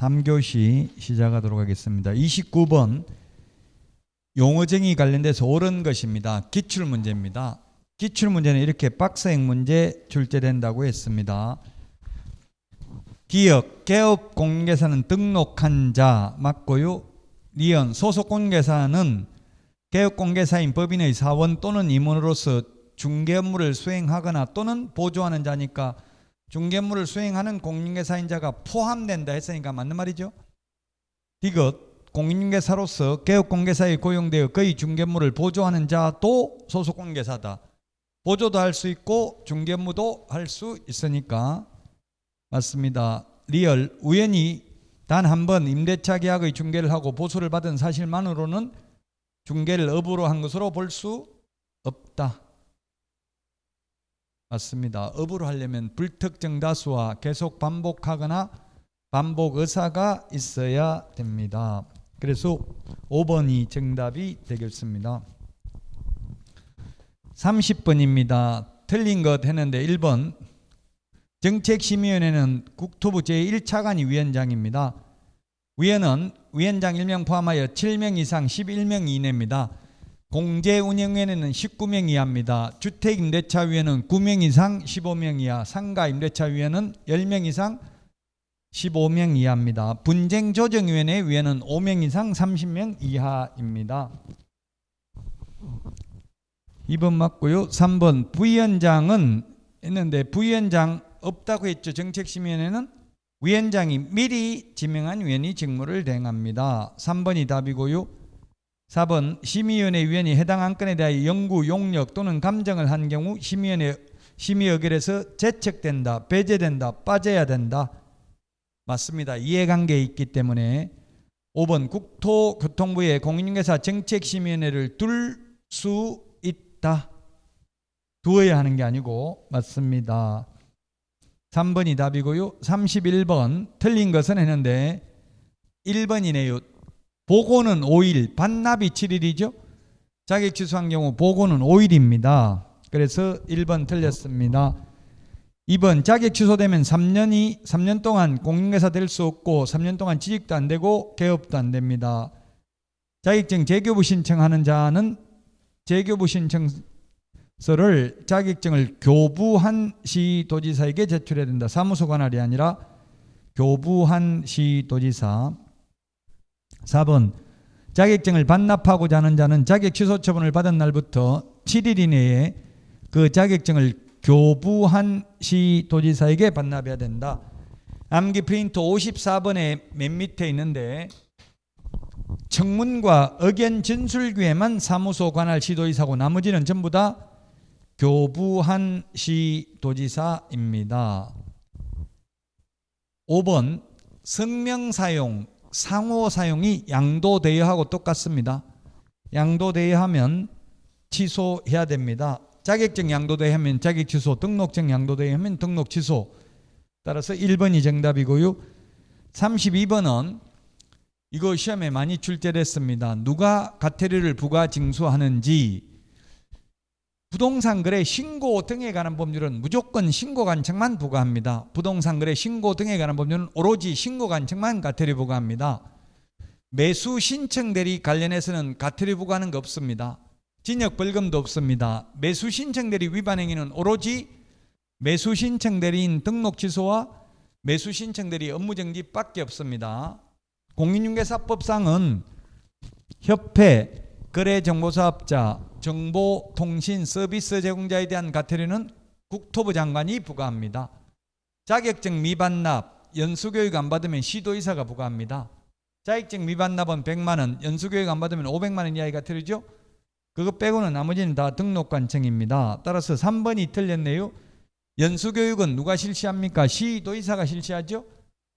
3교시 시작하도록 하겠습니다. 29번 용어정의 관련돼서 옳은 것입니다. 기출 문제입니다. 기출 문제는 이렇게 박스형 문제 출제된다고 했습니다. 기업, 개업 공개사는 등록한 자 맞고요. 니은 소속 공개사는 개업 공개사인 법인의 사원 또는 임원으로서 중개 업무를 수행하거나 또는 보조하는 자니까 중개 업무를 수행하는 공인중개사인 자가 포함된다 했으니까 맞는 말이죠. 디귿 공인중개사로서 개업 공개사에 고용되어 그의 중개 업무를 보조하는 자도 소속 공개사다. 보조도 할 수 있고 중개 업무도 할 수 있으니까 맞습니다. 리얼 우연히 단 한 번 임대차 계약의 중개를 하고 보수를 받은 사실만으로는 중개를 업으로 한 것으로 볼 수 없다. 맞습니다. 업으로 하려면 불특정 다수와 계속 반복하거나 반복 의사가 있어야 됩니다. 그래서 5번이 정답이 되겠습니다. 30번입니다. 틀린 것 했는데 1번 정책심의위원회는 국토부 제1차관이 위원장입니다. 위원은 위원장 1명 포함하여 7명 이상 11명 이내입니다. 공제 운영위원회는 19명 이하입니다. 주택 임대차 위원회는 9명 이상 15명 이하, 상가 임대차 위원회는 10명 이상 15명 이하입니다. 분쟁 조정 위원회 위원은 5명 이상 30명 이하입니다. 2번 맞고요. 3번 부위원장은 했는데 부위원장 없다고 했죠. 정책심의위원회는 위원장이 미리 지명한 위원이 직무를 대행합니다. 3번이 답이고요. 4번 심의위원회 위원이 해당 안건에 대하여 연구, 용역 또는 감정을 한 경우 심의위원회 심의 의결에서 제척된다, 배제된다, 빠져야 된다. 맞습니다. 이해관계에 있기 때문에 5번 국토교통부의 공인중개사 정책심의위원회를 둘 수 있다. 두어야 하는 게 아니고 맞습니다. 3번이 답이고요. 31번 틀린 것은 했는데 1번이네요. 보고는 5일, 반납이 7일이죠. 자격 취소한 경우 보고는 5일입니다. 그래서 1번 틀렸습니다. 2번 자격 취소되면 3년이 3년 동안 공인회사 될 수 없고 3년 동안 취직도 안 되고 개업도 안 됩니다. 자격증 재교부 신청하는 자는 재교부 신청서를 자격증을 교부한 시 도지사에게 제출해야 된다. 사무소 관할이 아니라 교부한 시 도지사. 4번 자격증을 반납하고자 하는 자는 자격 취소 처분을 받은 날부터 7일 이내에 그 자격증을 교부한 시 도지사에게 반납해야 된다. 암기 프린트 54번에 맨 밑에 있는데 청문과 의견 진술기에만 사무소 관할 시도지사고 나머지는 전부 다 교부한 시도지사입니다. 5번 성명 사용, 상호 사용이 양도되어하고 똑같습니다. 양도되어하면 취소해야 됩니다. 자격증 양도되어하면 자격 취소, 등록증 양도되어하면 등록 취소. 따라서 1번이 정답이고요. 32번은 이거 시험에 많이 출제됐습니다. 누가 가태료를 부과 징수하는지 부동산 거래 신고 등에 관한 법률은 무조건 신고 관청만 부과합니다. 부동산 거래 신고 등에 관한 법률은 오로지 신고 관청만 가태료 부과합니다. 매수 신청 대리 관련해서는 가태료 부과하는 거 없습니다. 진역 벌금도 없습니다. 매수 신청 대리 위반 행위는 오로지 매수 신청 대리인 등록 취소와 매수 신청 대리 업무 정지밖에 없습니다. 공인중개사법상은 협회, 거래정보사업자, 정보통신 서비스 제공자에 대한 가태료는 국토부 장관이 부과합니다. 자격증 미반납, 연수교육 안 받으면 시도의사가 부과합니다. 자격증 미반납은 100만 원, 연수교육 안 받으면 500만 원 이하의 가태료죠. 그거 빼고는 나머지는 다 등록관청입니다. 따라서 3번이 틀렸네요. 연수교육은 누가 실시합니까? 시도의사가 실시하죠.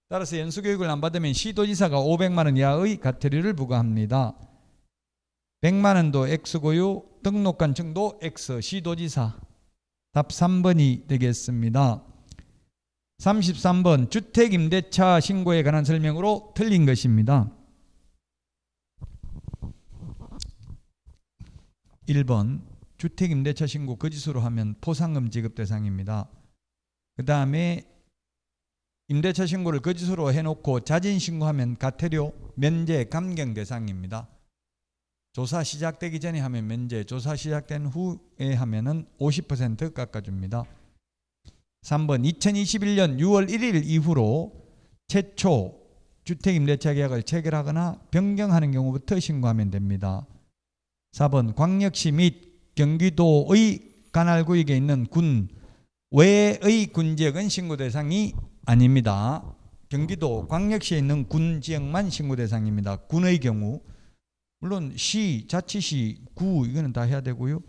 따라서 연수교육을 안 받으면 시도지사가 500만 원 이하의 가태료를 부과합니다. 100만 원도 X고요. 등록관청도 X, 시도지사. 답 3번이 되겠습니다. 33번 주택임대차 신고에 관한 설명으로 틀린 것입니다. 1번 주택임대차 신고 거짓으로 하면 포상금 지급 대상입니다. 그 다음에 임대차 신고를 거짓으로 해놓고 자진 신고하면 가태료 면제 감경 대상입니다. 조사 시작되기 전에 하면 면제, 조사 시작된 후에 하면은 50% 깎아줍니다. 3번 2021년 6월 1일 이후로 최초 주택 임대차 계약을 체결하거나 변경하는 경우부터 신고하면 됩니다. 4번 광역시 및 경기도의 관할구역에 있는 군 외의 군 지역은 신고 대상이 아닙니다. 경기도 광역시에 있는 군 지역만 신고 대상입니다. 군의 경우 물론 시, 자치시, 구 이거는 다 해야 되고요.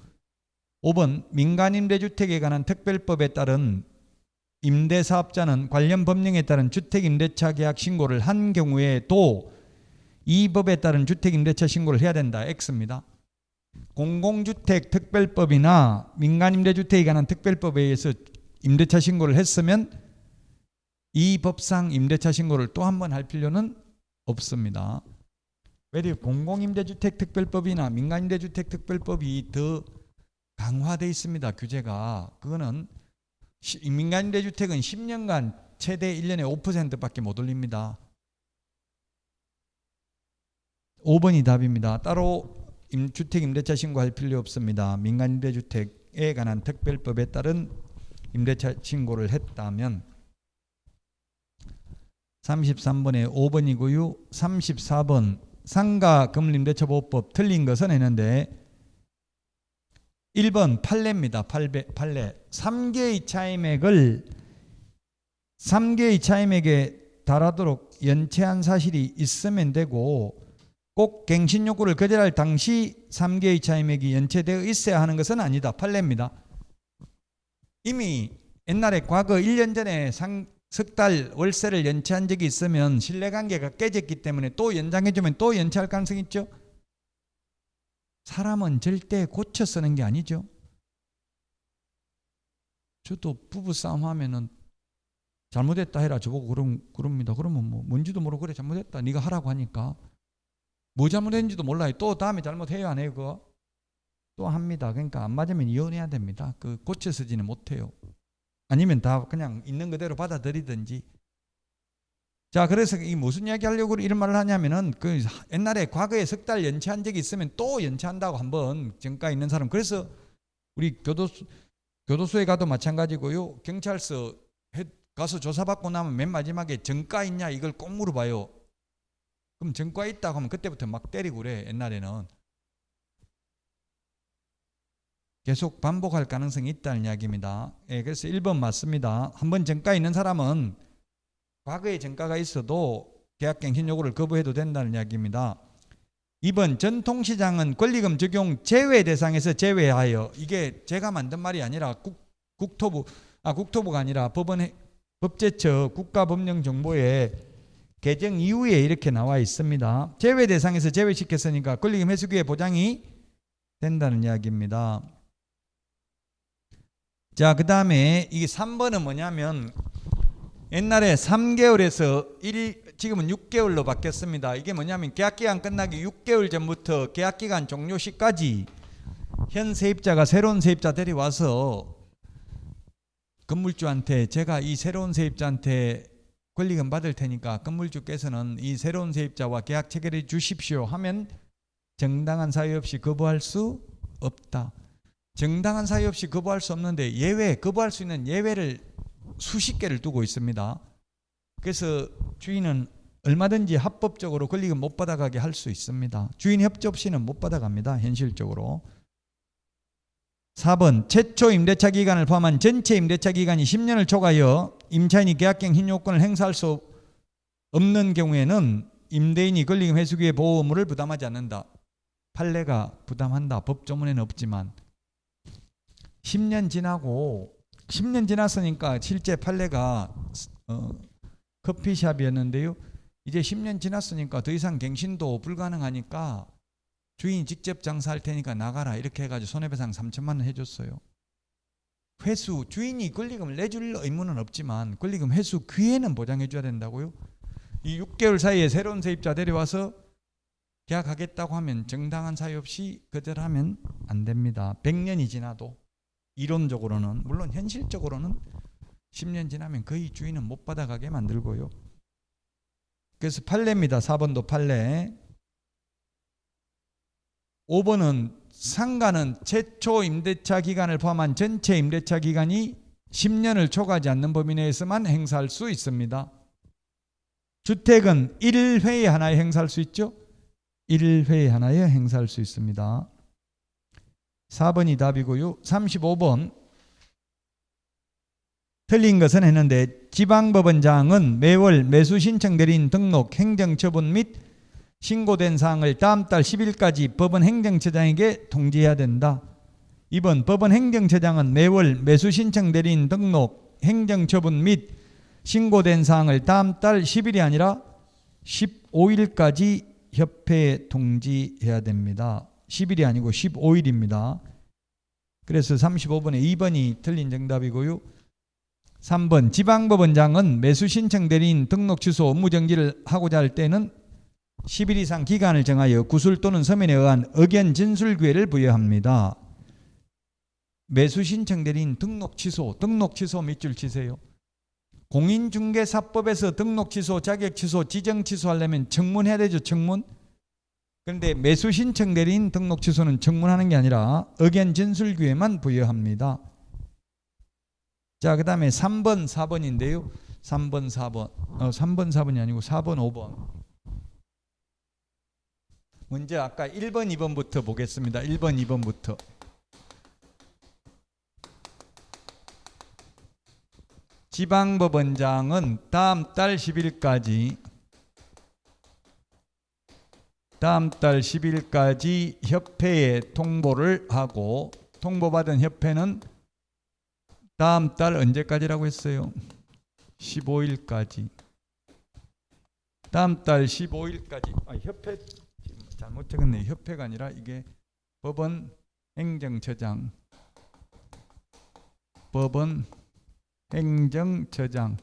5번 민간 임 대주택에 관한 특별법에 따른 임대사업자는 관련 법령에 따른 주택임대차 계약 신고를 한 경우에도 이 법에 따른 주택임대차 신고를 해야 된다. X입니다. 공공주택 특별법이나 민간임대주택에 관한 특별법에 의해서 임대차 신고를 했으면 이 법상 임대차 신고를 또 한 번 할 필요는 없습니다. 왜냐 공공임대주택 특별법이나 민간임대주택 특별법이 더 강화돼 있습니다. 규제가 그거는 시- 민간임대주택은 10년간 최대 1년에 5%밖에 못 올립니다. 5번이 답입니다. 따로 임- 주택 임대차 신고할 필요 없습니다. 민간 임대주택에 관한 특별법에 따른 임대차 신고를 했다면 33번에 5번이고요. 34번 상가 금림대처보호법 틀린 것은 했는데 1번 판례입니다. 판례, 판례. 3개의 차임액을 3개의 차임액에 달하도록 연체한 사실이 있으면 되고 꼭 갱신 요구를 거절할 당시 3개의 차임액이 연체되어 있어야 하는 것은 아니다. 판례입니다. 이미 옛날에 과거 1년 전에 석 달 월세를 연체한 적이 있으면 신뢰관계가 깨졌기 때문에 또 연장해주면 또 연체할 가능성이 있죠. 사람은 절대 고쳐 쓰는 게 아니죠. 저도 부부 싸움 하면은 잘못했다 해라 저보고 그럼 그럽니다. 그러면 뭐 뭔지도 모르고 그래 잘못했다. 네가 하라고 하니까 뭐 잘못했는지도 몰라요. 또 다음에 잘못해요 안 해요 그거? 또 합니다. 그러니까 안 맞으면 이혼해야 됩니다. 그 고쳐 쓰지는 못해요. 아니면 다 그냥 있는 그대로 받아들이든지. 자, 그래서 이 무슨 이야기 하려고 이런 말을 하냐면은 그 옛날에 과거에 석 달 연체한 적이 있으면 또 연체한다고 한번 정가 있는 사람. 그래서 우리 교도소 교도소에 가도 마찬가지고요. 경찰서 해- 가서 조사받고 나면 맨 마지막에 정가 있냐 이걸 꼭 물어봐요. 그럼 정가 있다고 하면 그때부터 막 때리고 그래. 옛날에는. 계속 반복할 가능성이 있다는 이야기입니다. 예, 그래서 1번 맞습니다. 한 번 정가 있는 사람은 과거에 정가가 있어도 계약갱신 요구를 거부해도 된다는 이야기입니다. 2번 전통시장은 권리금 적용 제외 대상에서 제외하여 이게 제가 만든 말이 아니라 국, 국토부 아 국토부가 아니라 법원 해- 법제처 국가법령정보에 개정 이후에 이렇게 나와 있습니다. 제외 대상에서 제외시켰으니까 권리금 회수기의 보장이 된다는 이야기입니다. 자, 그 다음에 이게 3번은 뭐냐면 옛날에 3개월에서 1, 지금은 6개월로 바뀌었습니다. 이게 뭐냐면 계약기간 끝나기 6개월 전부터 계약기간 종료 시까지 현 세입자가 새로운 세입자 데려와서 건물주한테 제가 이 새로운 세입자한테 권리금 받을 테니까 건물주께서는 이 새로운 세입자와 계약 체결해 주십시오 하면 정당한 사유 없이 거부할 수 없다. 정당한 사유 없이 거부할 수 없는데 예외 거부할 수 있는 예외를 수십 개를 두고 있습니다. 그래서 주인은 얼마든지 합법적으로 권리금 못 받아가게 할 수 있습니다. 주인 협조 없이는 못 받아갑니다. 현실적으로. 4번 최초 임대차 기간을 포함한 전체 임대차 기간이 10년을 초과하여 임차인이 계약갱신 요건을 행사할 수 없는 경우에는 임대인이 권리금 회수기의 보호 의무를 부담하지 않는다. 판례가 부담한다. 법조문에는 없지만 10년 지나고 10년 지났으니까 실제 판례가 어, 커피숍이었는데요. 이제 10년 지났으니까 더 이상 갱신도 불가능하니까 주인이 직접 장사할 테니까 나가라 이렇게 해가지고 손해배상 3천만 원 해줬어요. 회수 주인이 권리금을 내줄 의무는 없지만 권리금 회수 기회는 보장해줘야 된다고요. 이 6개월 사이에 새로운 세입자 데려와서 계약하겠다고 하면 정당한 사유 없이 거절하면 안 됩니다. 100년이 지나도 이론적으로는 물론 현실적으로는 10년 지나면 거의 주인은 못 받아가게 만들고요. 그래서 판례입니다. 4번도 판례. 5번은 상가는 최초 임대차 기간을 포함한 전체 임대차 기간이 10년을 초과하지 않는 범위 내에서만 행사할 수 있습니다. 주택은 1회에 하나에 행사할 수 있죠? 1회에 하나에 행사할 수 있습니다. 4번이 답이고요. 35번 틀린 것은 했는데 지방법원장은 매월 매수 신청 대리인 등록 행정처분 및 신고된 사항을 다음 달 10일까지 법원 행정처장에게 통지해야 된다. 2번 법원 행정처장은 매월 매수 신청 대리인 등록 행정처분 및 신고된 사항을 다음 달 10일이 아니라 15일까지 협회에 통지해야 됩니다. 10일이 아니고 15일입니다. 그래서 35번에 2번이 틀린 정답이고요. 3번 지방법원장은 매수 신청 대리인 등록 취소 업무 정지를 하고자 할 때는 10일 이상 기간을 정하여 구술 또는 서면에 의한 의견 진술 기회를 부여합니다. 매수 신청 대리인 등록 취소, 등록 취소 밑줄 치세요. 공인중개사법에서 등록 취소, 자격 취소, 지정 취소하려면 청문해야 되죠, 청문. 그런데 매수 신청 대리인 등록 취소는 청문하는 게 아니라 의견 진술 기회만 부여합니다. 자, 그다음에 3번, 4번인데요. 3번, 4번. 어, 3번, 4번이 아니고 4번, 5번. 먼저 아까 1번, 2번부터 보겠습니다. 1번, 2번부터. 지방법원장은 다음 달 10일까지 다음 달 10일까지 협회에 통보를 하고 통보받은 협회는 다음 달 언제까지라고 했어요? 15일까지. 다음 달 15일까지. 아, 협회 잘못 적었네. 협회가 아니라 이게 법원 행정처장. 법원 행정처장.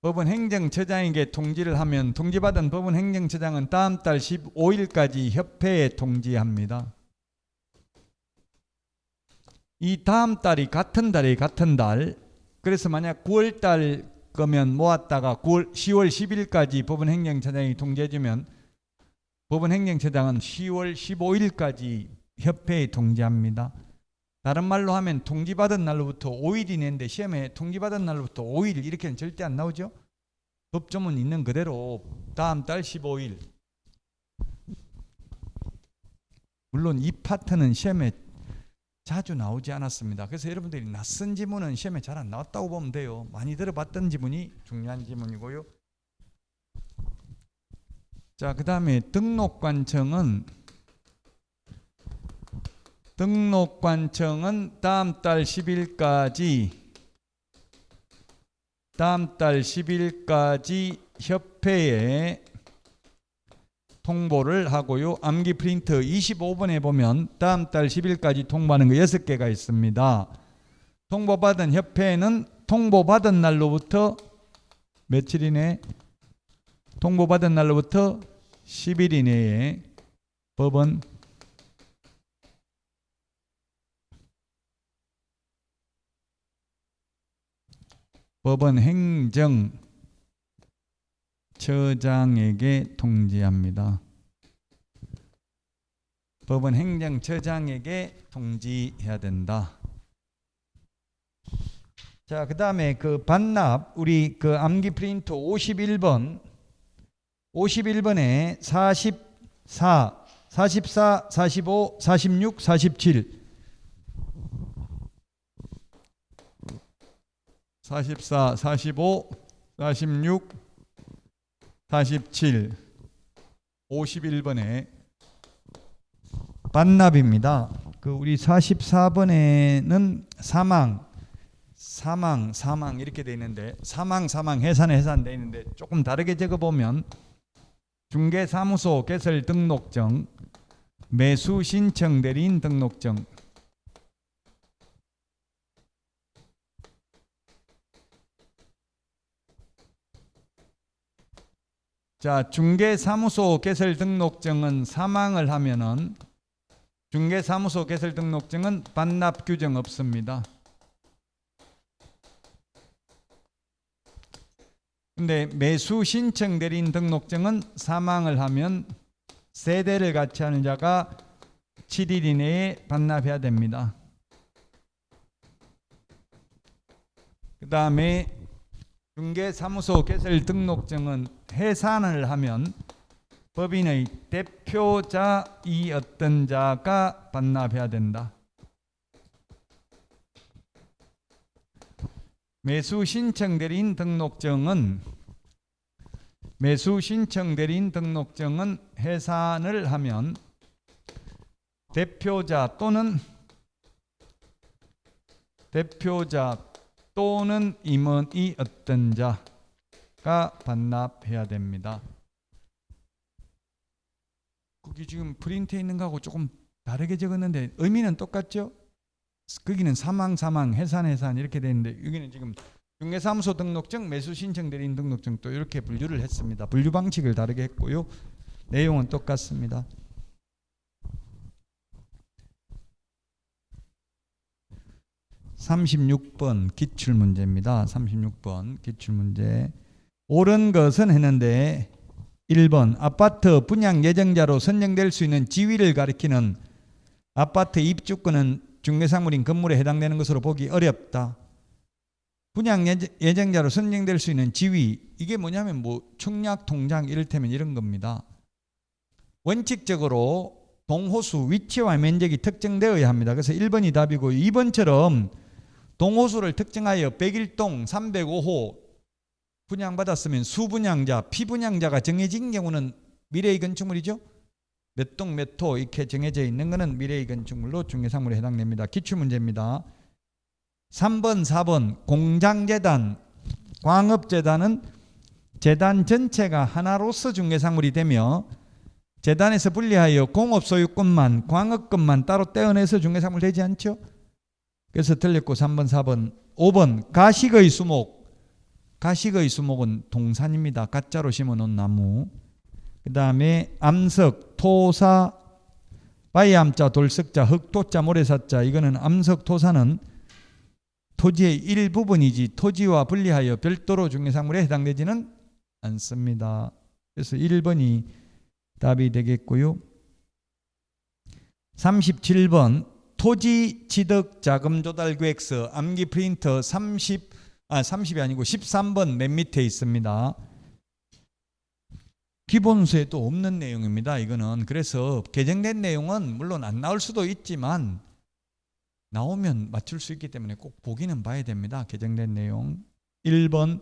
법원 행정처장에게 통지를 하면 통지받은 법원 행정처장은 다음 달 15일까지 협회에 통지합니다. 이 다음 달이 같은 달이 같은 달. 그래서 만약 9월 달 거면 모았다가 9월 10월 10일까지 법원 행정처장이 통지해 주면 법원 행정처장은 10월 15일까지 협회에 통지합니다. 다른 말로 하면 통지받은 날로부터 5일 이 내는데 시험에 통지받은 날로부터 5일 이렇게는 절대 안 나오죠. 법조문 있는 그대로 다음 달 15일. 물론 이 파트는 시험에 자주 나오지 않았습니다. 그래서 여러분들이 낯선 지문은 시험에 잘 안 나왔다고 보면 돼요. 많이 들어봤던 지문이 중요한 지문이고요. 자, 그 다음에 등록관청은 등록 관청은 다음 달 10일까지 다음 달 10일까지 협회에 통보를 하고요. 암기 프린트 25번에 보면 다음 달 10일까지 통보하는 거 6개가 있습니다. 통보받은 협회는 통보받은 날로부터 며칠 이내 통보받은 날로부터 10일 이내에 법원 법원 행정 처장에게 통지합니다. 법원 행정처장에게 통지해야 된다. 자, 그다음에 그 반납 우리 그 암기 프린트 51번 51번에 44 44 45 46 47 44, 45, 46, 47, 51번에 반납입니다. 그 우리 44번에는 사망, 사망, 사망 이렇게 돼 있는데 사망, 사망, 해산, 해산 돼 있는데 조금 다르게 적어 보면 중개사무소 개설 등록증, 매수 신청 대리인 등록증 자, 중개사무소 개설 등록증은 사망을 하면은 중개사무소 개설 등록증은 반납 규정 없습니다. 근데 매수 신청 대리인 등록증은 사망을 하면 세대를 같이 하는 자가 7일 이내에 반납해야 됩니다. 그 다음에 중개사무소 개설 등록증은 해산을 하면 법인의 대표자이었던 자가 반납해야 된다. 매수 신청 대리인 등록증은 매수 신청 대리인 등록증은 해산을 하면 대표자 또는 대표자 또는 임원이 어떤 자가 반납해야 됩니다. 거기 지금 프린트에 있는 거하고 조금 다르게 적었는데 의미는 똑같죠? 거기는 사망 사망 해산 해산 이렇게 되는데 여기는 지금 중개사무소 등록증 매수 신청 대리인 등록증 또 이렇게 분류를 했습니다. 분류 방식을 다르게 했고요. 내용은 똑같습니다. (36번) 기출 문제입니다 (36번) 기출 문제 옳은 것은 했는데 1번 아파트 분양 예정자로 선정될 수 있는 지위를 가리키는 아파트 입주권은 중개사물인 건물에 해당되는 것으로 보기 어렵다. 분양 예정- 예정자로 선정될 수 있는 지위 이게 뭐냐면 뭐 청약 통장 이를테면 이런 겁니다. 원칙적으로 동호수 위치와 면적이 특정되어야 합니다. 그래서 1번이 답이고 2번처럼 동호수를 특정하여 101동 305호 분양받았으면 수분양자, 피분양자가 정해진 경우는 미래의 건축물이죠. 몇 동 몇 호 이렇게 정해져 있는 것은 미래의 건축물로 중개사물에 해당됩니다. 기출 문제입니다. 3번, 4번 공장재단, 광업재단은 재단 전체가 하나로서 중개사물이 되며 재단에서 분리하여 공업 소유권만 광업권만 따로 떼어내서 중개사물 되지 않죠? 그래서 틀렸고 3번, 4번, 5번 가식의 수목 가식의 수목은 동산입니다. 가짜로 심어놓은 나무. 그 다음에 암석, 토사, 바이암자, 돌석자, 흑토자, 모래사자 이거는 암석, 토사는 토지의 일부분이지 토지와 분리하여 별도로 중개사물에 해당되지는 않습니다. 그래서 1번이 답이 되겠고요. 37번 토지 취득 자금 조달 계획서 암기 프린터 30 아, 30이 아니고 13번 맨 밑에 있습니다. 기본서에도 없는 내용입니다. 이거는 그래서 개정된 내용은 물론 안 나올 수도 있지만 나오면 맞출 수 있기 때문에 꼭 보기는 봐야 됩니다. 개정된 내용. 1번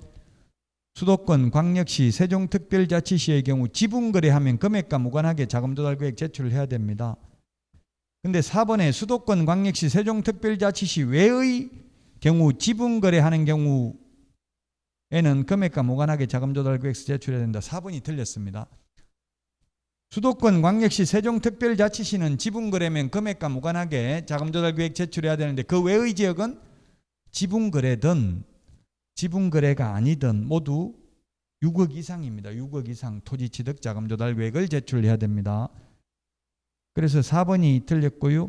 수도권 광역시 세종특별자치시의 경우 지분 거래하면 금액과 무관하게 자금 조달 계획 제출을 해야 됩니다. 근데 4번에 수도권 광역시 세종특별자치시 외의 경우 지분 거래하는 경우에는 금액과 무관하게 자금 조달 계획서 제출해야 된다. 4번이 틀렸습니다. 수도권 광역시 세종특별자치시는 지분 거래면 금액과 무관하게 자금 조달 계획 제출해야 되는데 그 외의 지역은 지분 거래든 지분 거래가 아니든 모두 6억 이상입니다. 6억 이상 토지 취득 자금 조달 계획을 제출해야 됩니다. 그래서 4번이 틀렸고요.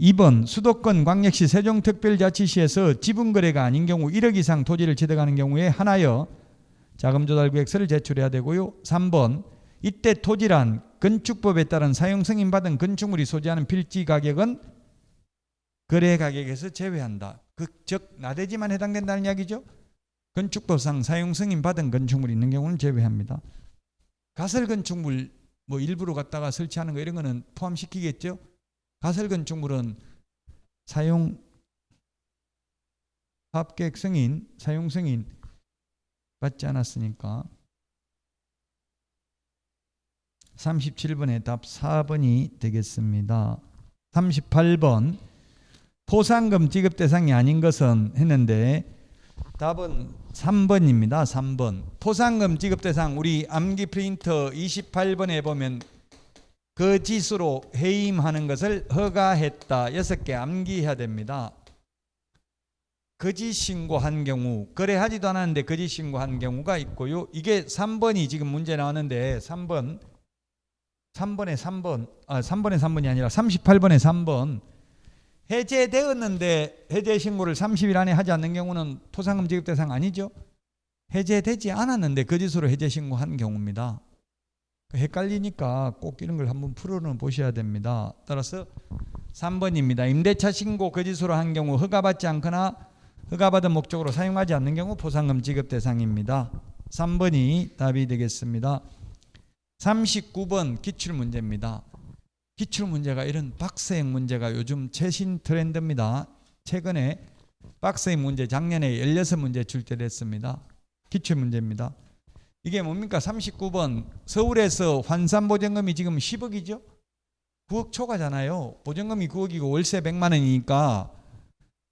2번 수도권 광역시 세종특별자치시에서 지분 거래가 아닌 경우 1억 이상 토지를 취득하는 경우에 하나여 자금 조달 계획서를 제출해야 되고요. 3번 이때 토지란 건축법에 따른 사용 승인 받은 건축물이 소지하는 필지 가격은 거래 가격에서 제외한다. 그 즉 나대지만 해당된다는 이야기죠. 건축법상 사용 승인 받은 건축물이 있는 경우는 제외합니다. 가설 건축물 뭐 일부러 갖다가 설치하는 거 이런 거는 포함시키겠죠. 가설 건축물은 사용 합격 승인, 사용 승인 받지 않았으니까 37번의 답 4번이 되겠습니다. 38번 포상금 지급 대상이 아닌 것은 했는데 답은 3번입니다. 3번. 포상금 지급 대상 우리 암기 프린터 28번에 보면 그 지수로 해임하는 것을 허가했다. 여섯 개 암기해야 됩니다. 거짓 신고한 경우 거래하지도 않았는데 거짓 신고한 경우가 있고요. 이게 3번이 지금 문제 나왔는데 3번 3번에 3번 아 3번에 3번이 아니라 38번에 3번 해제되었는데 해제 신고를 30일 안에 하지 않는 경우는 토상금 지급 대상 아니죠. 해제되지 않았는데 거짓으로 해제 신고한 경우입니다. 그 헷갈리니까 꼭 이런 걸 한번 풀어는 보셔야 됩니다. 따라서 3번입니다. 임대차 신고 거짓으로 한 경우 허가받지 않거나 허가받은 목적으로 사용하지 않는 경우 포상금 지급 대상입니다. 3번이 답이 되겠습니다. 39번 기출 문제입니다. 기출 문제가 이런 박스형 문제가 요즘 최신 트렌드입니다. 최근에 박스형 문제 작년에 16문제 출제됐습니다. 기출 문제입니다. 이게 뭡니까? 39번 서울에서 환산 보증금이 지금 10억이죠? 9억 초과잖아요. 보증금이 9억이고 월세 100만 원이니까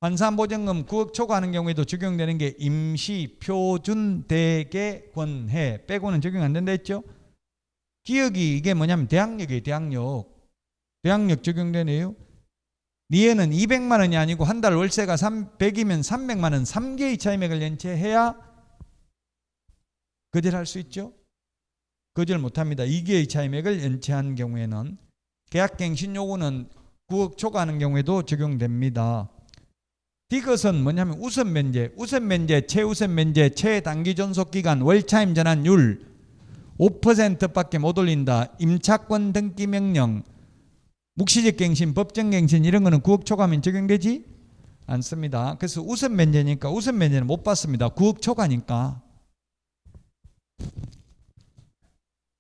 환산 보증금 9억 초과하는 경우에도 적용되는 게 임시 표준 대개 권해 빼고는 적용 안 된다 했죠? 기억이 이게 뭐냐면 대학력이에요. 대학력. 대학력 적용되네요. 니에는 200만 원이 아니고 한 달 월세가 300이면 300만 원 3개의 차임액을 연체해야 거절할 수 있죠. 거절 못합니다. 2개의 차임액을 연체한 경우에는 계약갱신 요구는 9억 초과하는 경우에도 적용됩니다. 이것은 뭐냐면 우선 면제, 우선 면제, 최우선 면제, 최단기 존속 기간, 월차임 전환율 5%밖에 못 올린다. 임차권 등기 명령, 묵시적 갱신, 법정 갱신 이런 거는 9억 초과하면 적용되지 않습니다. 그래서 우선 면제니까 우선 면제는 못 받습니다. 9억 초과니까.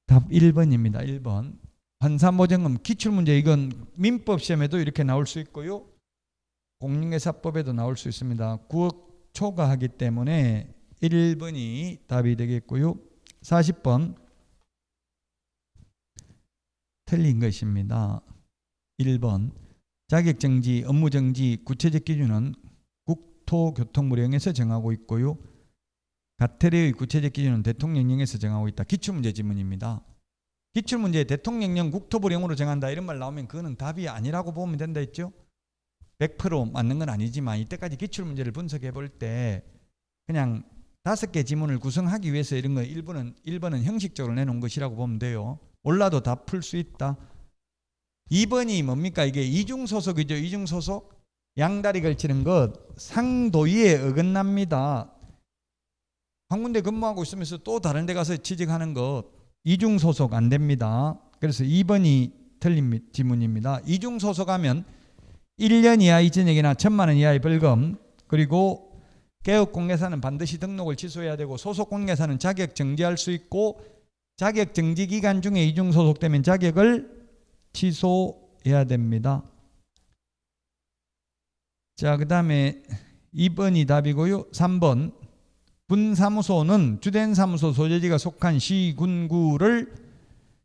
답 1번입니다. 1번. 환산보증금 기출문제 이건 민법 시험에도 이렇게 나올 수 있고요. 공인회사법에도 나올 수 있습니다. 9억 초과하기 때문에 1번이 답이 되겠고요. 40번 틀린 것입니다. 1번 자격정지, 업무정지, 구체적 기준은 국토교통부령에서 정하고 있고요. 가태료의 구체적 기준은 대통령령에서 정하고 있다. 기출문제 지문입니다. 기출문제 대통령령 국토부령으로 정한다 이런 말 나오면 그거는 답이 아니라고 보면 된다 했죠. 100% 맞는 건 아니지만 이때까지 기출문제를 분석해 볼 때 그냥 다섯 개 지문을 구성하기 위해서 이런 거 1번은 1번은 형식적으로 내놓은 것이라고 보면 돼요. 몰라도 다 풀 수 있다. 2번이 뭡니까? 이게 이중소속이죠. 이중소속. 양다리 걸치는 것 상도위에 어긋납니다. 한 군데 근무하고 있으면서 또 다른 데 가서 취직하는 것 이중 소속 안 됩니다. 그래서 2번이 틀린 지문입니다. 이중 소속하면 1년 이하 이전액이나 천만 원 이하의 벌금 그리고 개업 공개사는 반드시 등록을 취소해야 되고 소속 공개사는 자격 정지할 수 있고 자격 정지 기간 중에 이중 소속되면 자격을 취소해야 됩니다. 자, 그 다음에 2번이 답이고요. 3번 분사무소는 주된 사무소 소재지가 속한 시군구를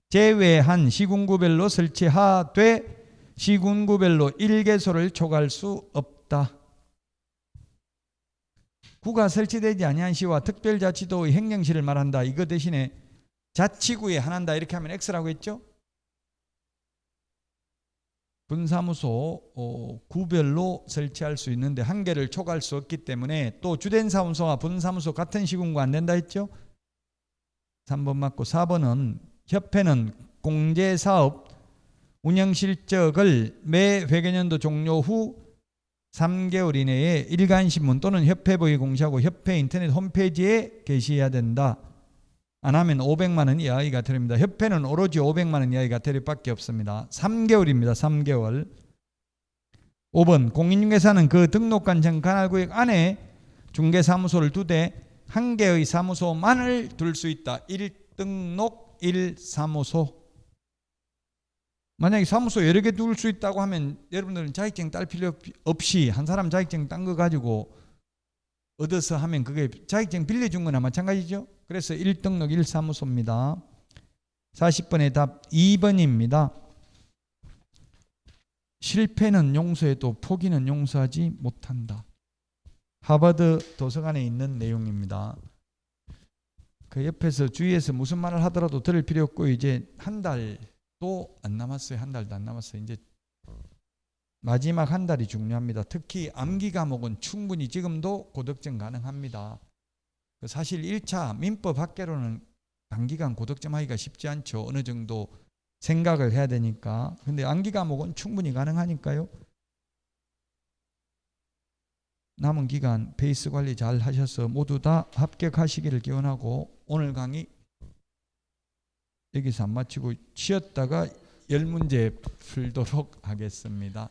제외한 시군구별로 설치하되 시군구별로 1개소를 초과할 수 없다. 구가 설치되지 아니한 시와 특별자치도의 행정시를 말한다. 이거 대신에 자치구에 하나다 이렇게 하면 X라고 했죠? 분사무소 어, 구별로 설치할 수 있는데 한 개를 초과할 수 없기 때문에 또 주된 사무소와 분사무소 같은 시군구 안 된다 했죠? 3번 맞고 4번은 협회는 공제사업 운영 실적을 매 회계년도 종료 후 3개월 이내에 일간신문 또는 협회부에 공시하고 협회 인터넷 홈페이지에 게시해야 된다. 안 하면 500만 원 이하의 가태료입니다. 협회는 오로지 500만 원 이하의 가태료밖에 없습니다. 3개월입니다. 3개월. 5번 공인중개사는 그 등록관 전 관할구역 안에 중개사무소를 두되 한 개의 사무소만을 둘 수 있다. 1등록 1사무소. 만약에 사무소 여러 개 둘 수 있다고 하면 여러분들은 자격증 딸 필요 없이 한 사람 자격증 딴 거 가지고 얻어서 하면 그게 자격증 빌려준 거나 마찬가지죠. 그래서 1등록 1사무소입니다. 40번의 답 2번입니다. 실패는 용서해도 포기는 용서하지 못한다. 하버드 도서관에 있는 내용입니다. 그 옆에서 주위에서 무슨 말을 하더라도 들을 필요 없고 이제 한 달도 안 남았어요. 한 달도 안 남았어요. 이제 마지막 한 달이 중요합니다. 특히 암기 과목은 충분히 지금도 고득점 가능합니다. 사실 1차 민법 학계로는 단기간 고득점 하기가 쉽지 않죠. 어느 정도 생각을 해야 되니까. 근데 암기 과목은 충분히 가능하니까요. 남은 기간 페이스 관리 잘 하셔서 모두 다 합격하시기를 기원하고 오늘 강의 여기서 안 마치고 쉬었다가 열 문제 풀도록 하겠습니다.